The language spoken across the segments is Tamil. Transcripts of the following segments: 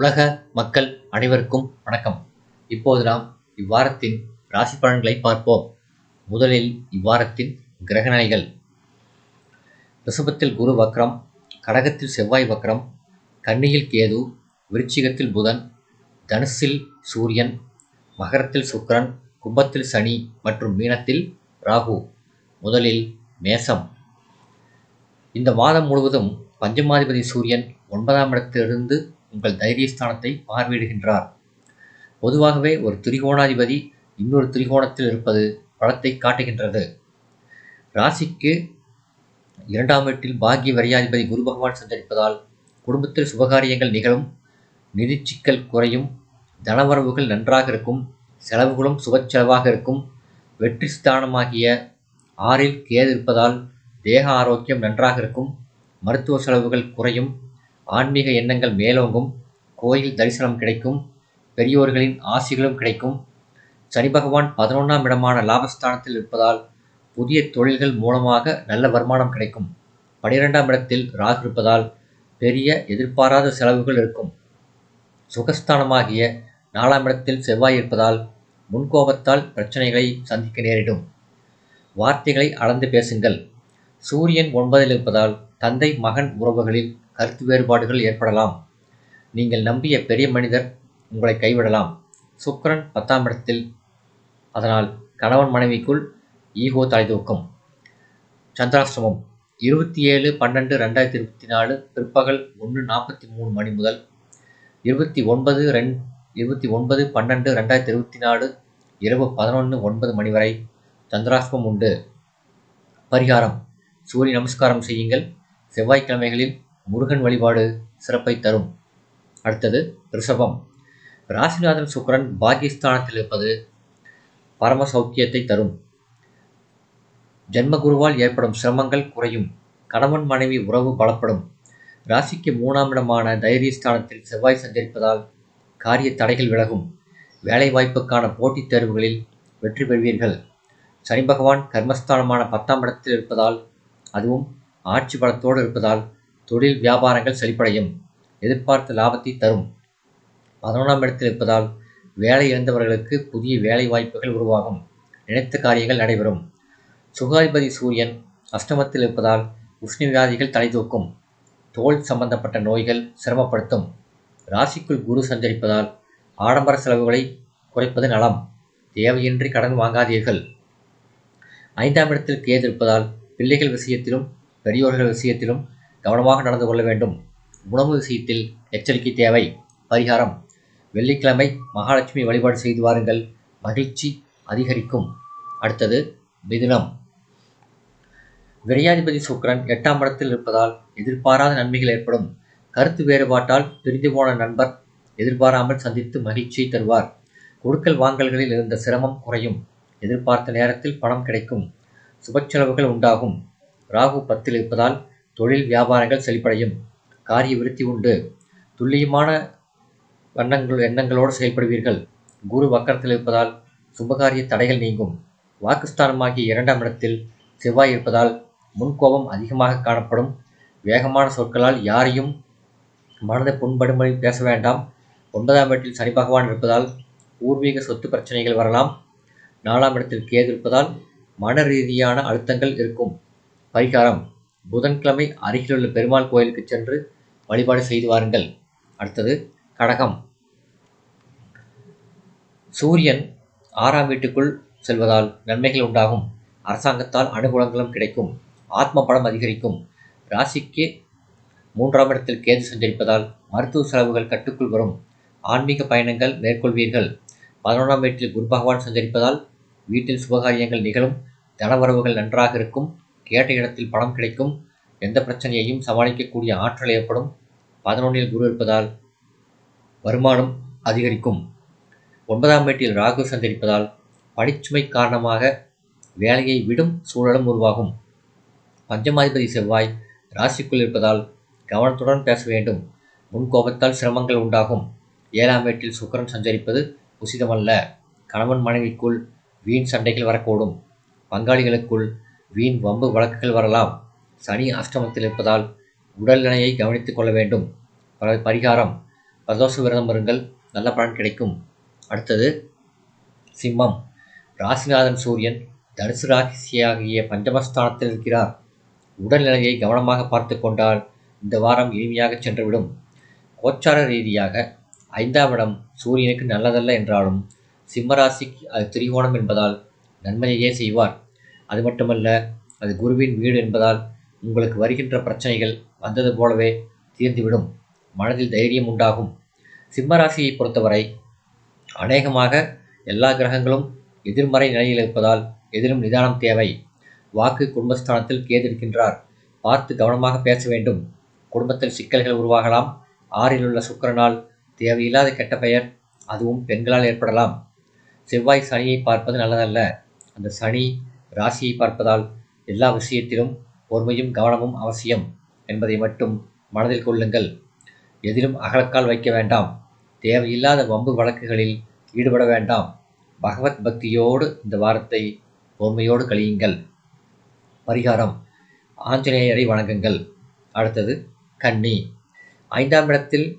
உலக மக்கள் அனைவருக்கும் வணக்கம். இப்போது நாம் இவ்வாரத்தின் ராசி பலன்களை பார்ப்போம். முதலில் இவ்வாரத்தின் கிரகநிலைகள் ரிஷபத்தில் குரு வக்ரம் கடகத்தில் செவ்வாய் வக்ரம் கன்னியில் கேது விருச்சிகத்தில் புதன் தனுசில் சூரியன் மகரத்தில் சுக்கரன் கும்பத்தில் சனி மற்றும் மீனத்தில் ராகு. முதலில் மேசம். இந்த மாதம் முழுவதும் பஞ்சமாதிபதி சூரியன் ஒன்பதாம் இடத்திலிருந்து உங்கள் தைரியஸ்தானத்தை பார்வையிடுகின்றார். பொதுவாகவே ஒரு திரிகோணாதிபதி இன்னொரு திரிகோணத்தில் இருப்பது பலத்தை காட்டுகின்றது. ராசிக்கு இரண்டாம் வீட்டில் பாக்கிய வரியாதிபதி குரு பகவான் சந்தரிப்பதால் குடும்பத்தில் சுபகாரியங்கள் நிகழும் நிதிச்சிக்கல் குறையும் தனவரவுகள் நன்றாக இருக்கும் செலவுகளும் சுபச்செலவாக இருக்கும் வெற்றி ஸ்தானமாகிய ஆறில் கேது இருப்பதால் தேக ஆரோக்கியம் நன்றாக இருக்கும் மருத்துவ செலவுகள் குறையும் ஆன்மீக எண்ணங்கள் மேலோங்கும். கோயில் தரிசனம் கிடைக்கும். பெரியோர்களின் ஆசிகளும் கிடைக்கும். சனி பகவான் பதினொன்றாம் இடமான லாபஸ்தானத்தில் இருப்பதால் புதிய தொழில்கள் மூலமாக நல்ல வருமானம் கிடைக்கும். பனிரெண்டாம் இடத்தில் ராகு இருப்பதால் பெரிய எதிர்பாராத செலவுகள் இருக்கும். சுகஸ்தானமாகிய நாலாம் இடத்தில் செவ்வாய் இருப்பதால் முன்கோபத்தால் பிரச்சனைகளை சந்திக்க நேரிடும். வார்த்தைகளை அளந்து பேசுங்கள். சூரியன் ஒன்பதில் இருப்பதால் தந்தை மகன் உறவுகளில் கருத்து வேறுபாடுகள் ஏற்படலாம். நீங்கள் நம்பிய பெரிய மனிதர் உங்களை கைவிடலாம். சுக்கரன் பத்தாம் இடத்தில். அதனால் கணவன் மனைவிக்குள் ஈகோ தலைதூக்கும் சந்திராஷ்டமம் இருபத்தி ஏழு பன்னெண்டு ரெண்டாயிரத்தி இருபத்தி நாலு பிற்பகல் ஒன்று நாற்பத்தி மூணு மணி முதல் இருபத்தி ஒன்பது ரெண் இருபத்தி ஒன்பது பன்னெண்டு ரெண்டாயிரத்தி இருபத்தி நாலு இரவு பதினொன்று ஒன்பது மணி வரை சந்திராஷ்டமம் உண்டு. பரிகாரம். சூரிய நமஸ்காரம் செய்யுங்கள். செவ்வாய்க்கிழமைகளில் முருகன் வழிபாடு சிறப்பை தரும். அடுத்தது ரிஷபம். ராசிநாதன் சுக்கரன் பாகிஸ்தானத்தில் இருப்பது பரம சௌக்கியத்தை தரும். ஜென்மகுருவால் ஏற்படும் சிரமங்கள் குறையும். கணவன் மனைவி உறவு பலப்படும். ராசிக்கு மூணாம் இடமான தைரியஸ்தானத்தில் செவ்வாய் சந்திருப்பதால் காரிய தடைகள் விலகும். வேலைவாய்ப்புக்கான போட்டித் தேர்வுகளில் வெற்றி பெறுவீர்கள். சனி பகவான் கர்மஸ்தானமான பத்தாம் இடத்தில் இருப்பதால் அதுவும் ஆட்சி பலத்தோடு இருப்பதால் தொழில் வியாபாரங்கள் செழிப்படையும் எதிர்பார்த்த லாபத்தை தரும். பதினொன்றாம் இடத்தில் இருப்பதால் வேலை இழந்தவர்களுக்கு புதிய வேலை வாய்ப்புகள் உருவாகும். நினைத்த காரியங்கள் நடைபெறும். சுகாதிபதி சூரியன் அஷ்டமத்தில் இருப்பதால் உஷ்ண வியாதிகள் தலைதூக்கும் தோல் சம்பந்தப்பட்ட நோய்கள் சிரமப்படுத்தும். ராசிக்குள் குரு சஞ்சரிப்பதால் ஆடம்பர செலவுகளை குறைப்பது நலம். தேவையின்றி கடன் வாங்காதீர்கள். ஐந்தாம் இடத்தில் கேது இருப்பதால் பிள்ளைகள் விஷயத்திலும் பெரியோர்கள் விஷயத்திலும் கவனமாக நடந்து கொள்ள வேண்டும். உணவு விஷயத்தில் எச்சரிக்கை தேவை. பரிகாரம். வெள்ளிக்கிழமை மகாலட்சுமி வழிபாடு செய்து வாருங்கள். மகிழ்ச்சி அதிகரிக்கும். அடுத்தது மிதுனம். விரையாதிபதி சுக்கரன் எட்டாம் இடத்தில் இருப்பதால் எதிர்பாராத நன்மைகள் ஏற்படும். கருத்து வேறுபாட்டால் பிரிந்து போன நண்பர் எதிர்பாராமல் சந்தித்து மகிழ்ச்சியை தருவார். கொடுக்கல் வாங்கல்களில் இருந்த சிரமம் குறையும். எதிர்பார்த்த நேரத்தில் பணம் கிடைக்கும். சுபச்செலவுகள் உண்டாகும். ராகு பத்தில் இருப்பதால் தொழில் வியாபாரங்கள் செழிப்படையும். காரிய விருத்தி உண்டு. துல்லியமான வண்ணங்கள் எண்ணங்களோடு செயல்படுவீர்கள். குரு வக்கரத்தில் இருப்பதால் சுபகாரிய தடைகள் நீங்கும். வாக்குஸ்தானமாகிய இரண்டாம் இடத்தில் செவ்வாய் இருப்பதால் முன்கோபம் அதிகமாக காணப்படும். வேகமான சொற்களால் யாரையும் மனதை புண்படும்படி பேச வேண்டாம். ஒன்பதாம் இடத்தில் சனி பகவான் இருப்பதால் பூர்வீக சொத்து பிரச்சனைகள் வரலாம். நாலாம் இடத்தில் கேது இருப்பதால் மன ரீதியான அழுத்தங்கள் இருக்கும். பரிகாரம். புதன்கிழமை அருகிலுள்ள பெருமாள் கோயிலுக்கு சென்று வழிபாடு செய்து வாருங்கள். அடுத்தது கடகம். சூரியன் ஆறாம் வீட்டுக்குள் செல்வதால் நன்மைகள் உண்டாகும். அரசாங்கத்தால் அனுகூலங்களும் கிடைக்கும். ஆத்ம பலம் அதிகரிக்கும். ராசிக்கு மூன்றாம் இடத்தில் கேது சென்றிருப்பதால் மருத்துவ செலவுகள் கட்டுக்குள் வரும். ஆன்மீக பயணங்கள் மேற்கொள்வீர்கள். பதினொன்றாம் வீட்டில் குரு பகவான் சஞ்சரிப்பதால் வீட்டில் சுபகாரியங்கள் நிகழும். தனவரவுகள் நன்றாக இருக்கும். கேட்ட இடத்தில் பணம் கிடைக்கும். எந்த பிரச்சனையையும் சமாளிக்கக்கூடிய ஆற்றல் ஏற்படும். பதினொன்றில் குரு இருப்பதால் வருமானம் அதிகரிக்கும். ஒன்பதாம் வீட்டில் ராகு சந்தரிப்பதால் பணிச்சுமை காரணமாக வேலையை விடும் சூழலும் உருவாகும். பஞ்சமாதிபதி செவ்வாய் ராசிக்குள் இருப்பதால் கவனத்துடன் பேச வேண்டும். முன்கோபத்தால் சிரமங்கள் உண்டாகும். ஏழாம் வீட்டில் சுக்கரன் சஞ்சரிப்பது உசிதமல்ல. கணவன் மனைவிக்குள் வீண் சண்டைகள் வரக்கூடும். பங்காளிகளுக்குள் வீண் வம்பு வழக்குகள் வரலாம். சனி அஷ்டமத்தில் இருப்பதால் உடல்நிலையை கவனித்துக் கொள்ள வேண்டும். பரிகாரம். பிரதோஷ விரதம் வருங்கள் நல்ல பலன் கிடைக்கும். அடுத்தது சிம்மம். ராசிநாதன் சூரியன் தனுசு ராசியாகிய பஞ்சமஸ்தானத்தில் இருக்கிறார். உடல்நிலையை கவனமாக பார்த்து கொண்டால் இந்த வாரம் இனிமையாக சென்றுவிடும். கோச்சார ரீதியாக ஐந்தாம் இடம் சூரியனுக்கு நல்லதல்ல என்றாலும் சிம்மராசிக்கு அது திரிகோணம் என்பதால் நன்மையையே செய்வார். அது மட்டுமல்ல அது குருவின் வீடு என்பதால் உங்களுக்கு வருகின்ற பிரச்சனைகள் வந்தது போலவே தீர்ந்துவிடும். மனதில் தைரியம் உண்டாகும். சிம்மராசியை பொறுத்தவரை அநேகமாக எல்லா கிரகங்களும் எதிர்மறை நிலையில் இருப்பதால் எதிரும் நிதானம் தேவை. வாக்கு குடும்பஸ்தானத்தில் கேதிருக்கின்றார் பார்த்து கவனமாக பேச வேண்டும். குடும்பத்தில் சிக்கல்கள் உருவாகலாம். ஆறில் உள்ள சுக்கரனால் தேவையில்லாத கெட்ட பெயர் அதுவும் பெண்களால் ஏற்படலாம். செவ்வாய் சனியை பார்ப்பது நல்லதல்ல. அந்த சனி ராசியை பார்ப்பதால் எல்லா விஷயத்திலும் பொறுமையும் கவனமும் அவசியம் என்பதை மட்டும் மனதில் கொள்ளுங்கள். எதிலும் அகலக்கால் வைக்க வேண்டாம். தேவையில்லாத வம்பு வழக்குகளில் ஈடுபட வேண்டாம். பகவத் பக்தியோடு இந்த வாரத்தை பொறுமையோடு கழியுங்கள். பரிகாரம். ஆஞ்சநேயரை வணங்குங்கள். அடுத்தது கன்னி. ஐந்தாம் இடத்தில்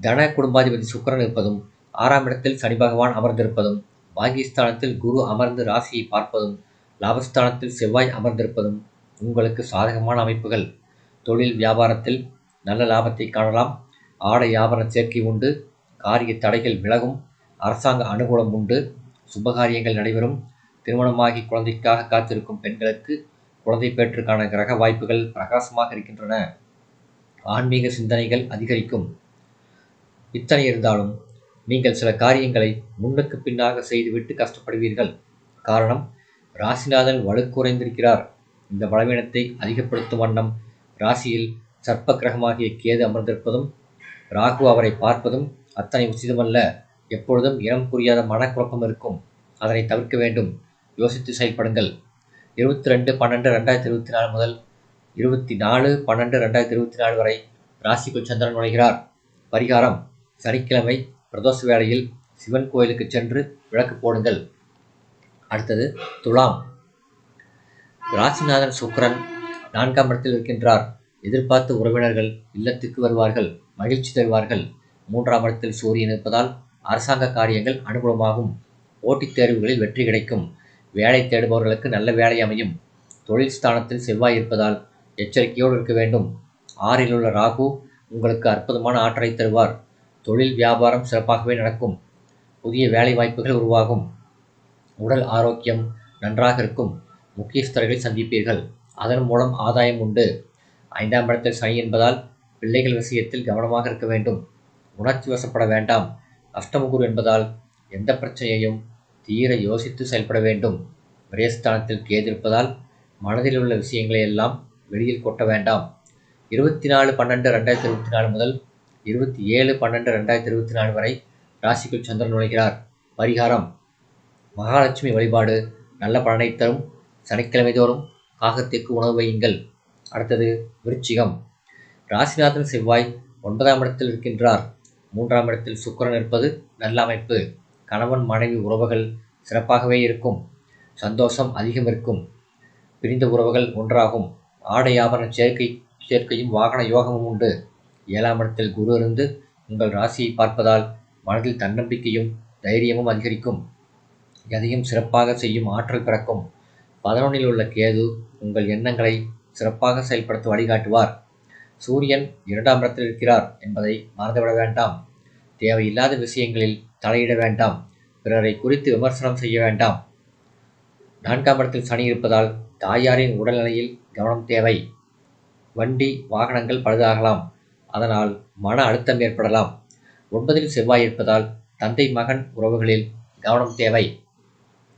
தன குடும்பாதிபதி சுக்கரன் இருப்பதும் ஆறாம் இடத்தில் சனி பகவான் அமர்ந்திருப்பதும் பாகிஸ்தானத்தில் குரு அமர்ந்து ராசியை பார்ப்பதும் லாபஸ்தானத்தில் செவ்வாய் அமர்ந்திருப்பதும் உங்களுக்கு சாதகமான அமைப்புகள். தொழில் வியாபாரத்தில் நல்ல லாபத்தை காணலாம். ஆடை ஆபரண சேர்க்கை உண்டு. காரிய தடைகள் விலகும். அரசாங்க அனுகூலம் உண்டு. சுபகாரியங்கள் நடைபெறும். திருமணமாகி குழந்தைக்காக காத்திருக்கும் பெண்களுக்கு குழந்தை பேற்றுக்கான கிரக வாய்ப்புகள் பிரகாசமாக இருக்கின்றன. ஆன்மீக சிந்தனைகள் அதிகரிக்கும். இத்தனை இருந்தாலும் நீங்கள் சில காரியங்களை முன்னுக்கு பின்னாக செய்துவிட்டு கஷ்டப்படுவீர்கள். காரணம் ராசிநாதன் வலுக்குறைந்திருக்கிறார் இந்த பலவீனத்தை அதிகப்படுத்தும் வண்ணம் ராசியில் சர்ப்ப கிரகமாகிய கேது அமர்ந்திருப்பதும் ராகு அவரை பார்ப்பதும் அத்தனை உசிதமல்ல எப்பொழுதும் இனம் புரியாத மனக்குழப்பம் இருக்கும். அதனை தவிர்க்க வேண்டும். யோசித்து செயல்படுங்கள். இருபத்தி ரெண்டு பன்னெண்டு ரெண்டாயிரத்தி இருபத்தி நாலு முதல் இருபத்தி நாலு பன்னெண்டு ரெண்டாயிரத்தி இருபத்தி நாலு வரை ராசிக்குள் சந்திரன் நுழைகிறார். பரிகாரம் சனிக்கிழமை பிரதோஷ வேளையில் சிவன் கோயிலுக்கு சென்று விளக்கு போடுங்கள். அடுத்தது துலாம். ராசிநாதன் சுக்கரன் நான்காம் இடத்தில் இருக்கின்றார். எதிர்பார்த்த உறவினர்கள் இல்லத்துக்கு வருவார்கள் மகிழ்ச்சி தருவார்கள். மூன்றாம் இடத்தில் சூரியன் இருப்பதால் அரசாங்க காரியங்கள் அனுகூலமாகும். போட்டித் தேர்வுகளில் வெற்றி கிடைக்கும். வேலை தேடுபவர்களுக்கு நல்ல வேலை அமையும். தொழில் ஸ்தானத்தில் செவ்வாய் இருப்பதால் எச்சரிக்கையோடு இருக்க வேண்டும். ஆறில் உள்ள ராகு உங்களுக்கு அற்புதமான ஆற்றலை தருவார். தொழில் வியாபாரம் சிறப்பாகவே நடக்கும். புதிய வேலை வாய்ப்புகள் உருவாகும். உடல் ஆரோக்கியம் நன்றாக இருக்கும். முக்கியஸ்தர்களை சந்திப்பீர்கள். அதன் மூலம் ஆதாயம் உண்டு. ஐந்தாம் இடத்தில் சனி என்பதால் பிள்ளைகள் விஷயத்தில் கவனமாக இருக்க வேண்டும். உணர்ச்சி வசப்பட வேண்டாம். அஷ்டமகுரு என்பதால் எந்த பிரச்சனையையும் தீர யோசித்து செயல்பட வேண்டும். விரயஸ்தானத்தில் கேது இருப்பதால் மனதில் உள்ள விஷயங்களை எல்லாம் வெளியில் கொட்ட வேண்டாம். இருபத்தி நாலு பன்னெண்டு ரெண்டாயிரத்தி இருபத்தி நாலு முதல் இருபத்தி ஏழு பன்னெண்டு ரெண்டாயிரத்தி இருபத்தி நாலு வரை ராசிக்குள் சந்திரன் நுழைகிறார். பரிகாரம். மகாலட்சுமி வழிபாடு நல்ல பலனை தரும். சனிக்கிழமை தோறும் காகத்திற்கு உணவு வையுங்கள். அடுத்தது விருச்சிகம். ராசிநாதன் செவ்வாய் ஒன்பதாம் இடத்தில் இருக்கின்றார். மூன்றாம் இடத்தில் சுக்கரன் இருப்பது நல்ல அமைப்பு. கணவன் மனைவி உறவுகள் சிறப்பாகவே இருக்கும். சந்தோஷம் அதிகம் இருக்கும். பிரிந்த உறவுகள் ஒன்றாகும். ஆடை ஆபரண சேர்க்கை சேர்க்கையும் வாகன யோகமும் உண்டு. ஏழாம் இடத்தில் குரு இருந்து உங்கள் ராசியை பார்ப்பதால் மனதில் தன்னம்பிக்கையும் தைரியமும் அதிகரிக்கும். எதையும் சிறப்பாக செய்யும் ஆற்றல் பிறக்கும். பதினொன்றில் உள்ள கேது உங்கள் எண்ணங்களை சிறப்பாக செயல்படுத்த வழிகாட்டுவார். சூரியன் இரண்டாம் இடத்தில் இருக்கிறார் என்பதை மறந்துவிட வேண்டாம். தேவையில்லாத விஷயங்களில் தலையிட வேண்டாம். பிறரை குறித்து விமர்சனம் செய்ய வேண்டாம். நான்காம் இடத்தில் சனி இருப்பதால் தாயாரின் உடல்நிலையில் கவனம் தேவை. வண்டி வாகனங்கள் பழுதாகலாம். அதனால் மன அழுத்தம் ஏற்படலாம். ஒன்பதில் செவ்வாய் இருப்பதால் தந்தை மகன் உறவுகளில் கவனம் தேவை.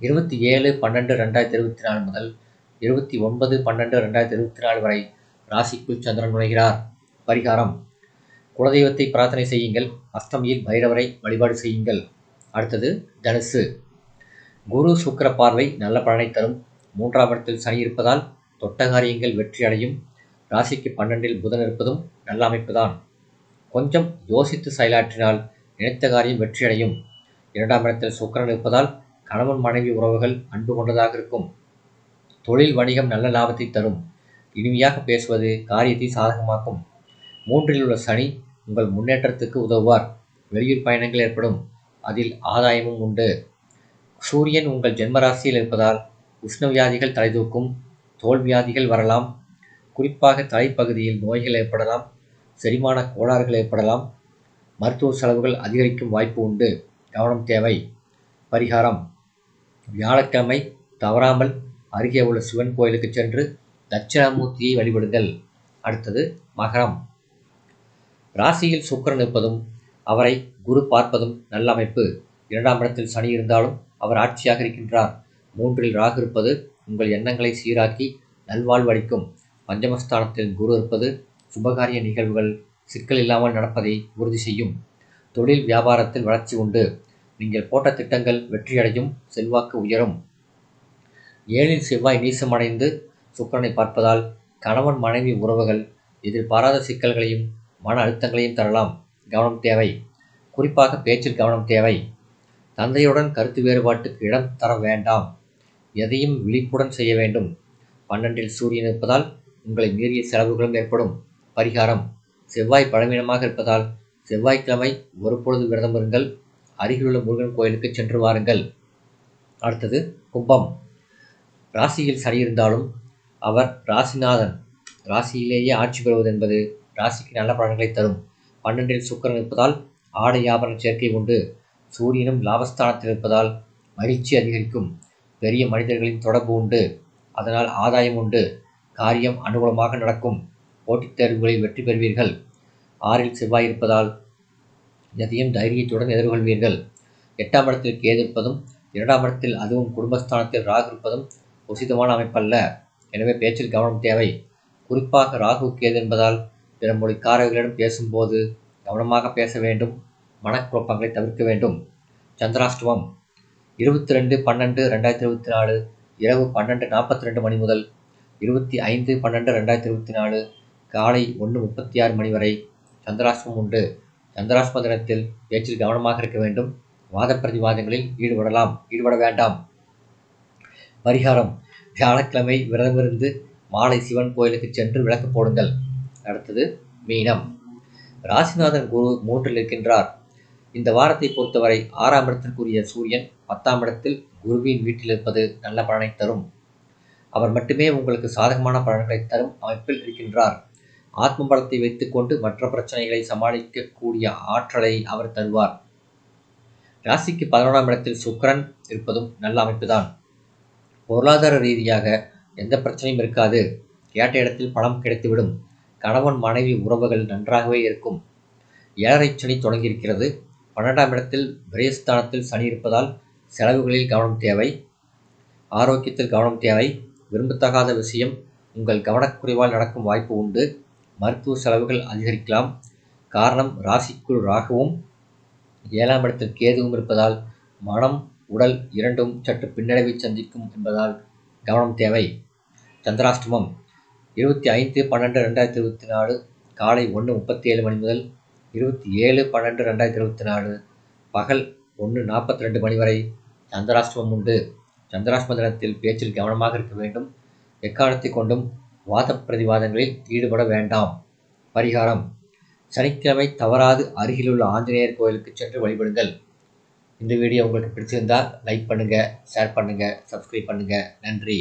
இருபத்தி ஏழு பன்னெண்டு ரெண்டாயிரத்தி இருபத்தி நாலு முதல் இருபத்தி ஒன்பது பன்னெண்டு ரெண்டாயிரத்தி இருபத்தி நாலு வரை ராசிக்குள் சந்திரன் நுழைகிறார். பரிகாரம். குலதெய்வத்தை பிரார்த்தனை செய்யுங்கள். அஷ்டமியில் பைரவரை வழிபாடு செய்யுங்கள். அடுத்தது தனுசு. குரு சுக்கர பார்வை நல்ல பலனை தரும். மூன்றாம் இடத்தில் சனி இருப்பதால் தொட்ட காரியங்கள் வெற்றி அடையும். ராசிக்கு பன்னெண்டில் புதன் இருப்பதும் நல்ல அமைப்புதான். கொஞ்சம் யோசித்து செயலாற்றினால் நினைத்த காரியம் வெற்றியடையும் இரண்டாம் இடத்தில் சுக்கிரன் இருப்பதால் கணவன் மனைவி உறவுகள் அன்பு கொண்டதாக இருக்கும். தொழில் வணிகம் நல்ல லாபத்தை தரும். இனிமையாக பேசுவது காரியத்தை சாதகமாக்கும். மூன்றில் உள்ள சனி உங்கள் முன்னேற்றத்துக்கு உதவுவார். வெளியூர் பயணங்கள் ஏற்படும். அதில் ஆதாயமும் உண்டு. சூரியன் உங்கள் ஜென்மராசியில் இருப்பதால் உஷ்ணவியாதிகள் தலைதூக்கும் தோல் வியாதிகள் வரலாம். குறிப்பாக தலைப்பகுதியில் நோய்கள் ஏற்படலாம். செரிமான கோளாறுகள் ஏற்படலாம். மருத்துவ செலவுகள் அதிகரிக்கும் வாய்ப்பு உண்டு. கவனம் தேவை. பரிகாரம். வியாழக்கிழமை தவறாமல் அருகே உள்ள சிவன் கோயிலுக்கு சென்று தட்சிணாமூர்த்தியை வழிபடுங்கள். அடுத்தது மகரம். ராசியில் சுக்கிரன் இருப்பதும் அவரை குரு பார்ப்பதும் நல்ல அமைப்பு. இரண்டாம் இடத்தில் சனி இருந்தாலும் அவர் ஆட்சியாக இருக்கின்றார். மூன்றில் ராகு இருப்பது உங்கள் எண்ணங்களை சீராக்கி நல்வாழ்வு அளிக்கும். பஞ்சமஸ்தானத்தில் குரு இருப்பது சுபகாரிய நிகழ்வுகள் சிக்கல் இல்லாமல் நடப்பதை உறுதி செய்யும். தொழில் வியாபாரத்தில் வளர்ச்சி உண்டு. நீங்கள் போட்ட திட்டங்கள் வெற்றியடையும் செல்வாக்கு உயரும். ஏழில் செவ்வாய் நீசமடைந்து சுக்கரனை பார்ப்பதால் கணவன் மனைவி உறவுகள் எதிர்பாராத சிக்கல்களையும் மன அழுத்தங்களையும் தரலாம். கவனம் தேவை. குறிப்பாக பேச்சில் கவனம் தேவை. தந்தையுடன் கருத்து வேறுபாட்டுக்கு இடம் தர வேண்டாம். எதையும் விழிப்புடன் செய்ய வேண்டும். பன்னெண்டில் சூரியன் இருப்பதால் உங்களை மீறிய செலவுகளும் ஏற்படும். பரிகாரம். செவ்வாய் பலவீனமாக இருப்பதால் செவ்வாய்க்கிழமை ஒரு பொழுது விரதம் இருங்கள். அருகிலுள்ள முருகன் கோயிலுக்கு சென்று வாருங்கள். அடுத்தது கும்பம். ராசியில் சனி இருந்தாலும் அவர் ராசிநாதன். ராசியிலேயே ஆட்சி பெறுவது என்பது ராசிக்கு நல்ல பலன்களை தரும். பன்னெண்டில் சுக்கரன் இருப்பதால் ஆடை ஆபரண சேர்க்கை உண்டு. சூரியனும் லாபஸ்தானத்தில் இருப்பதால் மகிழ்ச்சி அதிகரிக்கும். பெரிய மனிதர்களின் தொடர்பு உண்டு. அதனால் ஆதாயம் உண்டு. காரியம் அனுகூலமாக நடக்கும். போட்டித் தேர்வுகளில் வெற்றி பெறுவீர்கள். ஆறில் செவ்வாய் இருப்பதால் எதையும் தைரியத்துடன் எதிர்கொள்வீர்கள். எட்டாம் இடத்தில் கேது இருப்பதும் இரண்டாம் இடத்தில் அதுவும் குடும்பஸ்தானத்தில் ராகு இருப்பதும் உசிதமான அமைப்பல்ல. எனவே பேச்சில் கவனம் தேவை. குறிப்பாக ராகு கேது என்பதால் பிற மொழிக்காரர்களிடம் பேசும்போது கவனமாக பேச வேண்டும் மனக்குழப்பங்களை தவிர்க்க வேண்டும். சந்திராஷ்டமம். இருபத்தி ரெண்டு பன்னெண்டு ரெண்டாயிரத்தி இருபத்தி நாலு இரவு பன்னெண்டு நாற்பத்தி ரெண்டு மணி முதல் இருபத்தி ஐந்து பன்னெண்டு ரெண்டாயிரத்தி இருபத்தி நாலு காலை ஒன்று முப்பத்தி ஆறு மணி வரை சந்திராஷ்டமம் உண்டு. சந்திராஷ்டம பேச்சில் கவனமாக இருக்க வேண்டும். வாத பிரதிவாதங்களில் ஈடுபடலாம். ஈடுபட வேண்டாம். பரிகாரம். வியாழக்கிழமை விரதமிருந்து மாலை சிவன் கோயிலுக்கு சென்று விளக்கு போடுங்கள். அடுத்தது மீனம். ராசிநாதன் குரு மூன்றில் இருக்கின்றார். இந்த வாரத்தை பொறுத்தவரை ஆறாம் இடத்திற்குரிய சூரியன் பத்தாம் இடத்தில் குருவின் வீட்டில் இருப்பது நல்ல பலனை தரும். அவர் மட்டுமே உங்களுக்கு சாதகமான பலன்களை தரும் அமைப்பில் இருக்கின்றார். ஆத்ம பலத்தை வைத்துக்கொண்டு மற்ற பிரச்சனைகளை சமாளிக்கக்கூடிய ஆற்றலை அவர் தருவார். ராசிக்கு பதினொன்றாம் இடத்தில் சுக்கரன் இருப்பதும் நல்ல அமைப்புதான். பொருளாதார ரீதியாக எந்த பிரச்சனையும் இருக்காது. கேட்ட இடத்தில் பணம் கிடைத்துவிடும். கணவன் மனைவி உறவுகள் நன்றாகவே இருக்கும். ஏழரை சனி தொடங்கியிருக்கிறது. பன்னெண்டாம் இடத்தில் பிரேஸ்தானத்தில் சனி இருப்பதால் செலவுகளில் கவனம் தேவை. ஆரோக்கியத்தில் கவனம் தேவை. விரும்பத்தகாத விஷயம் உங்கள் கவனக்குறைவால் நடக்கும் வாய்ப்பு உண்டு. மருத்துவ செலவுகள் அதிகரிக்கலாம். காரணம் ராசிக்குள் ராகவும் ஏழாம் இடத்தில் கேதுவும் இருப்பதால் மனம் உடல் இரண்டும் சற்று பின்னடைவை சந்திக்கும் என்பதால் கவனம் தேவை. சந்திராஷ்டமம் இருபத்தி ஐந்து பன்னெண்டு ரெண்டாயிரத்தி இருபத்தி நாலு காலை ஒன்று முப்பத்தி ஏழு மணி முதல் இருபத்தி ஏழு பன்னெண்டு ரெண்டாயிரத்தி இருபத்தி நாலு பகல் ஒன்று நாற்பத்தி ரெண்டு மணி வரை சந்திராஷ்டமம் உண்டு. சந்திராஷ்டம தினத்தில் பேச்சில் கவனமாக இருக்க வேண்டும். எக்காலத்தை கொண்டும் வாத பிரதிவாதங்களில் ஈடுபட வேண்டாம். பரிகாரம். சனிக்கிழமை தவறாது அருகிலுள்ள ஆஞ்சநேயர் கோயிலுக்கு சென்று வழிபடுங்கள். இந்த வீடியோ உங்களுக்கு பிடிச்சிருந்தால் லைக் பண்ணுங்கள் ஷேர் பண்ணுங்கள் சப்ஸ்கிரைப் பண்ணுங்கள் நன்றி.